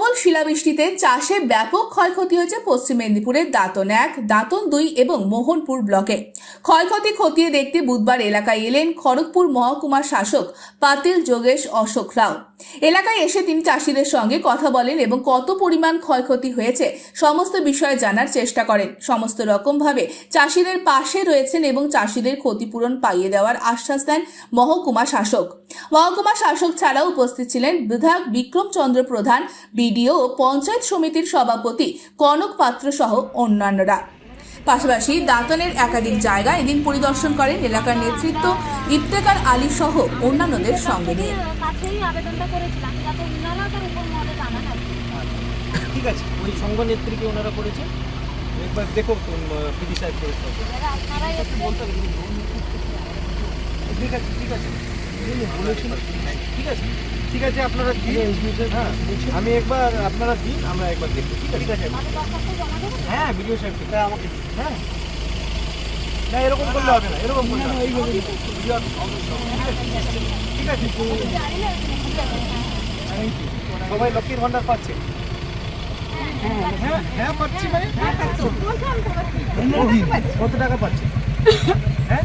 প্রবল শিলাবৃষ্টিতে চাষে ব্যাপক ক্ষয়ক্ষতি হয়েছে পশ্চিম মেদিনীপুরের দাঁতন এক, দাঁতন দুই এবং মোহনপুর ব্লকে। ক্ষয়ক্ষতি খতিয়ে দেখতে বুধবার এলাকায় এলেন খড়গপুর মহকুমার শাসক পাতিল যোগেশ অশোক রাও। এলাকায় এসে তিনি চাষিদের সঙ্গে কথা বলেন এবং কত পরিমাণ ক্ষয়ক্ষতি হয়েছে সমস্ত বিষয়ে জানার চেষ্টা করেন। সমস্ত রকমভাবে চাষিদের পাশে রয়েছেন এবং চাষিদের ক্ষতিপূরণ পাইয়ে দেওয়ার আশ্বাস দেন মহকুমা শাসক। মহকুমা শাসক ছাড়াও উপস্থিত ছিলেন বিধায়ক বিক্রমচন্দ্র প্রধান, বিডিও ও পঞ্চায়েত সমিতির সভাপতি কনক পাত্র সহ অন্যান্যরা। পাশাপাশি দাঁতনের একাধিক জায়গা এদিন পরিদর্শন করেন এলাকার নেতৃত্ব ইফতেকার আলী সহ অন্যান্যদের সঙ্গে নিয়ে। থাকে ঠিক আছে। ওই সংঘ নেত্রীকে ওনারা করেছে? একবার দেখো পিডি সাহেব ঠিক আছে ঠিক আছে। ঠিক আছে ঠিক আছে আপনারা দিন হ্যাঁ আমি একবার আপনারা দিন আমরা একবার দেখব ঠিক আছে ঠিক আছে হ্যাঁ ভিডিও সাহেব এটা আমাকে হ্যাঁ না এরকম করলে হবে না এরকম করলে হবে। ভিডিও ঠিক আছে সবাই লক্ষ্মীর ভান্ডার পাচ্ছে হ্যাঁ হ্যাঁ পাচ্ছি মানে কত টাকা পাচ্ছে হ্যাঁ